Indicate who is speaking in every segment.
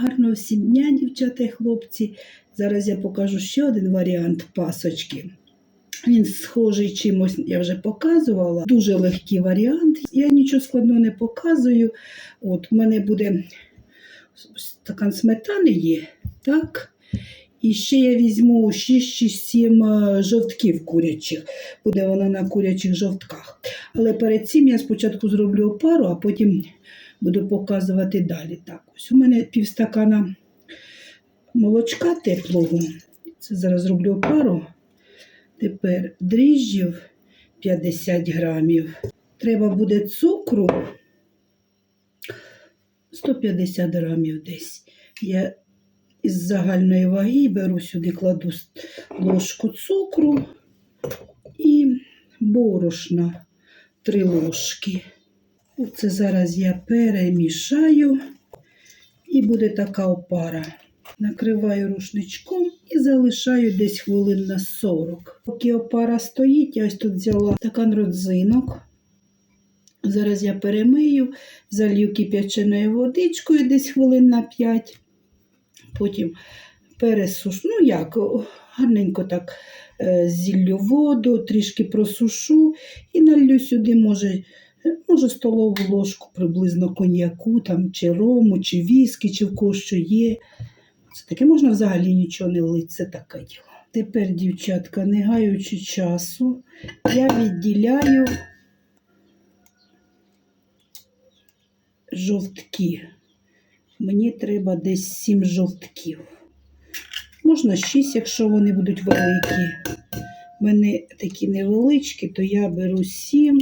Speaker 1: Гарного всім дня, дівчата і хлопці. Зараз я покажу ще один варіант пасочки. Він схожий чимось, я вже показувала. Дуже легкий варіант. Я нічого складного не показую. От, у мене буде стакан сметани є, так? І ще я візьму 6 чи 7 е, жовтків курячих. Буде вона на курячих жовтках. Але перед цим я спочатку зроблю опару, а потім буду показувати далі. Так, ось у мене півстакана молочка теплого. Це зараз зроблю опару. Тепер дріжджів 50 грамів. Треба буде цукру 150 грамів десь. Я із загальної ваги беру сюди, кладу ложку цукру і борошна 3 ложки. Оце зараз я перемішаю і буде така опара. Накриваю рушничком і залишаю десь хвилин на 40. Поки опара стоїть, я ось тут взяла стакан родзинок. Зараз я перемию, залью кип'яченою водичкою десь хвилин на 5. Потім пересушу. Ну як, гарненько так е, зіллю воду, трішки просушу і налью сюди, може, може столову ложку приблизно коньяку, там, чи рому, чи віскі, чи в кого що є. Це таке можна взагалі нічого не лити, це таке діло. Тепер, дівчатка, не гаючи часу, я відділяю жовтки. Мені треба десь 7 жовтків. Можна 6, якщо вони будуть великі. У мене такі невеличкі, то я беру 7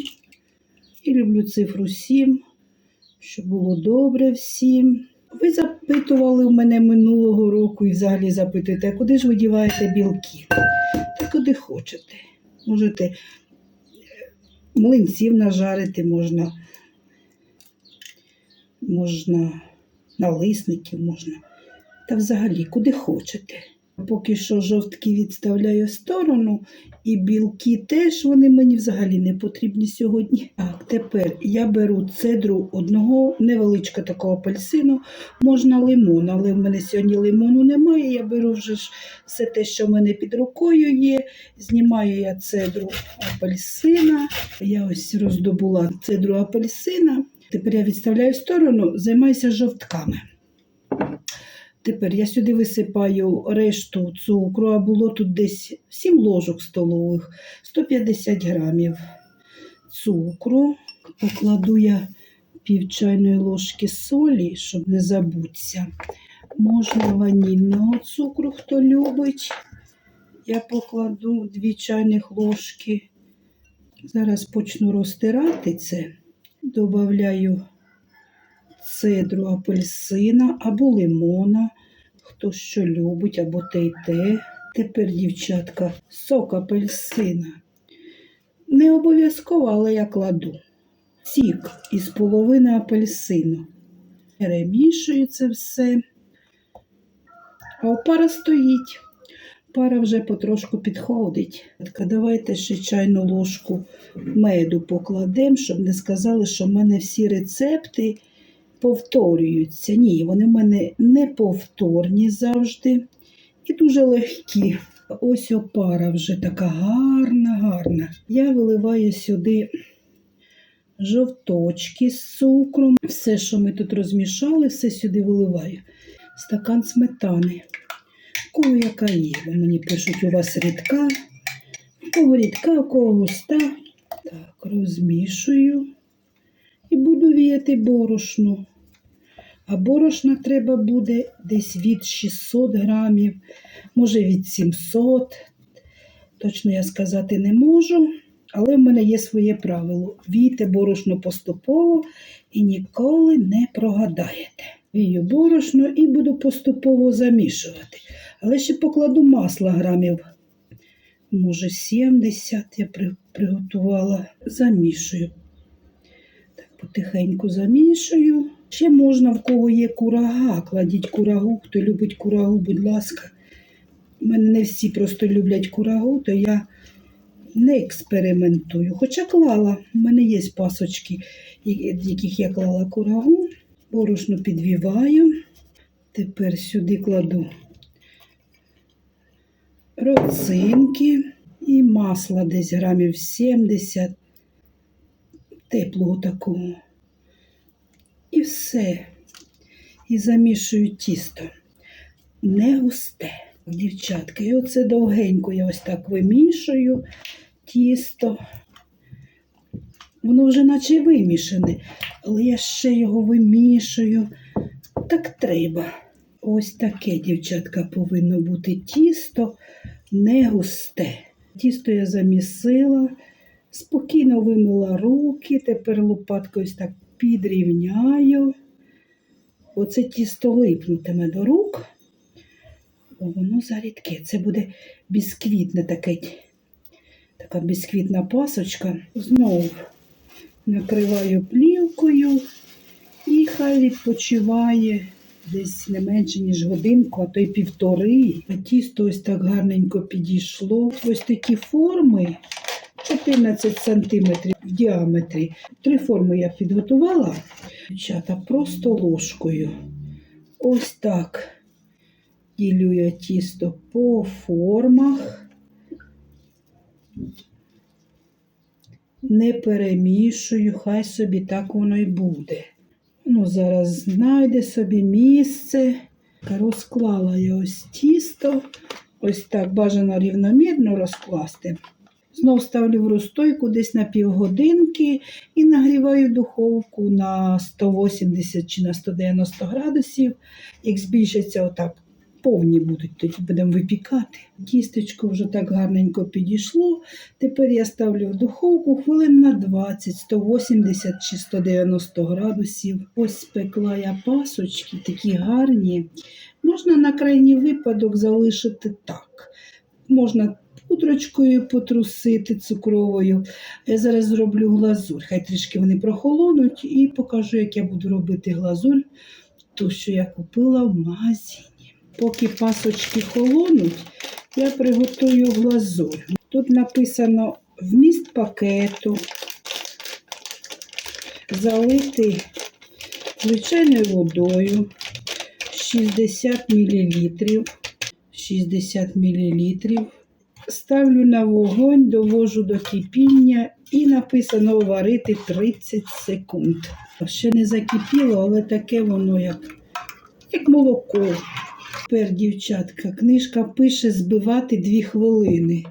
Speaker 1: і люблю цифру 7, щоб було добре всім. Ви запитували в мене минулого року і взагалі запитуєте, а куди ж ви діваєте білки? Та куди хочете. Можете е, млинців нажарити, можна, можна налисників, можна. Та взагалі, куди хочете. Поки що жовтки відставляю сторону, і білки теж вони мені взагалі не потрібні сьогодні. Так, тепер я беру цедру одного невеличкого такого апельсину, можна лимон, але в мене сьогодні лимону немає. Я беру вже ж все те, що в мене під рукою є. Знімаю я цедру апельсина. Я ось роздобула цедру апельсина. Тепер я відставляю сторону, займаюся жовтками. Тепер я сюди висипаю решту цукру, а було тут десь 7 ложок столових, 150 грамів цукру. Покладу я пів чайної ложки солі, щоб не забутися. Можна ванільного цукру, хто любить. Я покладу 2 чайних ложки. Зараз почну розтирати це. Добавляю цедру апельсина або лимона, хто що любить, або те й те. Тепер, дівчатка, сок апельсина. Не обов'язково, але я кладу. Сік із половини апельсину. Перемішую це все. А опара стоїть. Пара вже потрошку підходить. Давайте ще чайну ложку меду покладемо, щоб не сказали, що в мене всі рецепти повторюються. Ні, вони в мене не повторні завжди і дуже легкі. Ось опара вже така гарна, гарна. Я виливаю сюди жовточки з цукром. Все, що ми тут розмішали, все сюди виливаю. Стакан сметани. Кого яка є? Мені пишуть, у вас рідка. У кого рідка, у кого густа. Так, розмішую і буду віяти борошно. А борошна треба буде десь від 600 грамів, може від 700. Точно я сказати не можу, але в мене є своє правило. Війте борошно поступово і ніколи не прогадаєте. Вію борошно і буду поступово замішувати. Але ще покладу масла грамів. Може, 70 я приготувала. Замішую. Потихеньку замішую. Ще можна, в кого є курага, кладіть курагу. Хто любить курагу, будь ласка. У мене не всі просто люблять курагу, то я не експериментую. Хоча клала, у мене є пасочки, яких я клала курагу. Борошно підвіваю. Тепер сюди кладу родзинки і масла десь грамів 70 теплого такого. І все. І замішую тісто. Не густе, дівчатка. І оце довгенько я ось так вимішую тісто. Воно вже наче вимішане, але я ще його вимішую. Так треба. Ось таке, дівчатка, повинно бути тісто не густе. Тісто я замісила, спокійно вимила руки, тепер лопаткою так підрівняю. Оце тісто липнутиме до рук, бо воно зарідке. Це буде бісквітне таке, така бісквітна пасочка. Знову накриваю плівкою і хай відпочиває десь не менше, ніж годинку, а то й півтори. А тісто ось так гарненько підійшло. Ось такі форми 14 сантиметрів в діаметрі. Три форми я підготувала. Дівчата, просто ложкою. Ось так ділю я тісто по формах. Не перемішую, хай собі так воно й буде. Ну, зараз знайде собі місце. Розклала я ось тісто. Ось так бажано рівномірно розкласти. Знов ставлю в розстойку десь на півгодинки і нагріваю духовку на 180 чи на 190 градусів. Як збільшиться отак, повні будуть, тоді будемо випікати. Тістечко вже так гарненько підійшло. Тепер я ставлю в духовку хвилин на 20, 180 чи 190 градусів. Ось спекла я пасочки, такі гарні. Можна на крайній випадок залишити так. Можна пудрочкою потрусити цукровою. Я зараз зроблю глазурь. Хай трішки вони прохолонуть і покажу, як я буду робити глазурь, ту, що я купила в магазині. Поки пасочки холонуть, я приготую глазурь. Тут написано вміст пакету, залити звичайною водою 60 мл. 60 мл. Ставлю на вогонь, довожу до кипіння і написано варити 30 секунд. Ще не закипіло, але таке воно як, як молоко. Тепер, дівчатка, книжка пише збивати 2 хвилини.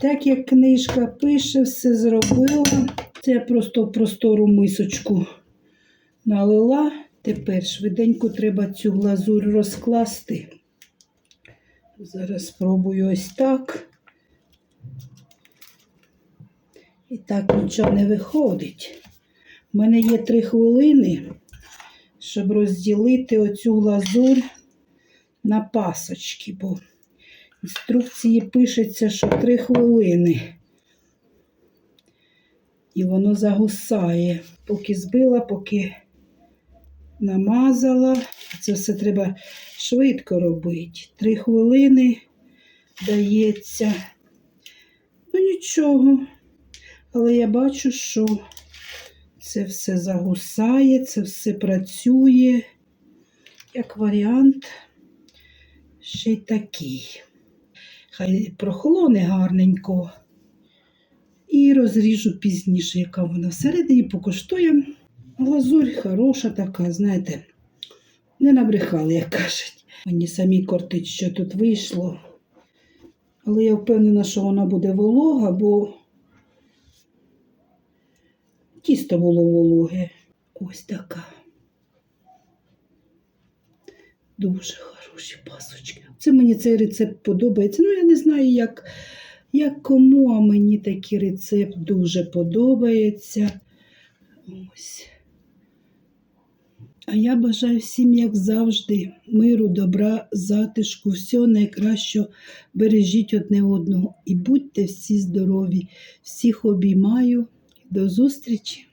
Speaker 1: Так як книжка пише, все зробила. Це я просто в простору мисочку налила. Тепер швиденько треба цю глазурь розкласти. Зараз спробую ось так. І так нічого не виходить. У мене є три хвилини, щоб розділити оцю глазурь на пасочки, бо в інструкції пишеться, що три хвилини. І воно загусає. Поки збила, поки намазала. Це все треба швидко робити. Три хвилини дається. Ну нічого. Але я бачу, що це все загусає, це все працює. Як варіант, ще й такий. Хай прохолоне гарненько. І розріжу пізніше, яка вона всередині покуштуємо. Глазурь хороша така, знаєте, не набрехали, як кажуть. Мені самі кортить, що тут вийшло. Але я впевнена, що вона буде волога, бо тісто було вологе. Ось така. Дуже хороші пасочки. Це мені цей рецепт подобається. Ну, я не знаю, як, як кому, а мені такий рецепт дуже подобається. Ось. А я бажаю всім, як завжди, миру, добра, затишку, всього найкращого. Бережіть одне одного і будьте всі здорові. Всіх обіймаю. До зустрічі!